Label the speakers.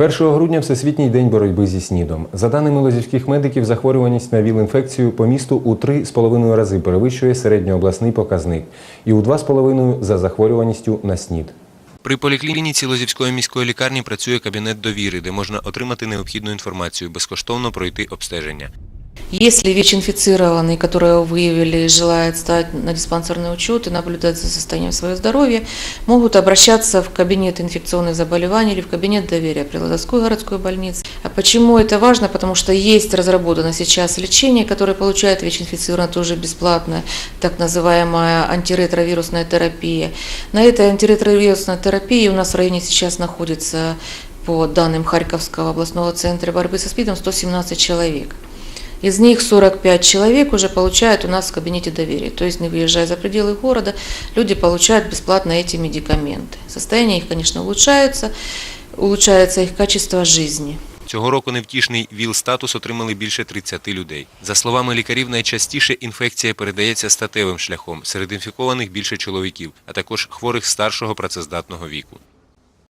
Speaker 1: 1 грудня Всесвітній день боротьби зі СНІДом. За даними лозівських медиків, захворюваність на ВІЛ-інфекцію по місту у 3,5 рази перевищує середньообласний показник і у 2,5 за захворюваністю на СНІД.
Speaker 2: При поліклініці Лозівської міської лікарні працює кабінет довіри, де можна отримати необхідну інформацію, безкоштовно пройти обстеження.
Speaker 3: Если ВИЧ-инфицированный, которого выявили, желает стать на диспансерный учет и наблюдать за состоянием своего здоровья, могут обращаться в кабинет инфекционных заболеваний или в кабинет доверия при Лозовской городской больнице. А почему это важно? Потому что есть разработано сейчас лечение, которое получает ВИЧ-инфицированный тоже бесплатно, так называемая антиретровирусная терапия. На этой антиретровирусной терапии у нас в районе сейчас находится, по данным Харьковского областного центра борьбы со СПИДом, 117 человек. Из них 45 человек уже получают у нас в кабинете доверия. То есть, не выезжая за пределы города, люди получают бесплатно эти медикаменты. Состояние их, конечно, улучшается, улучшается их качество жизни.
Speaker 2: Цього року невтішний ВІЛ-статус отримали більше 30 людей. За словами лікарів, найчастіше інфекція передається статевим шляхом. Серед інфікованих більше чоловіків, а також хворих старшого працездатного віку.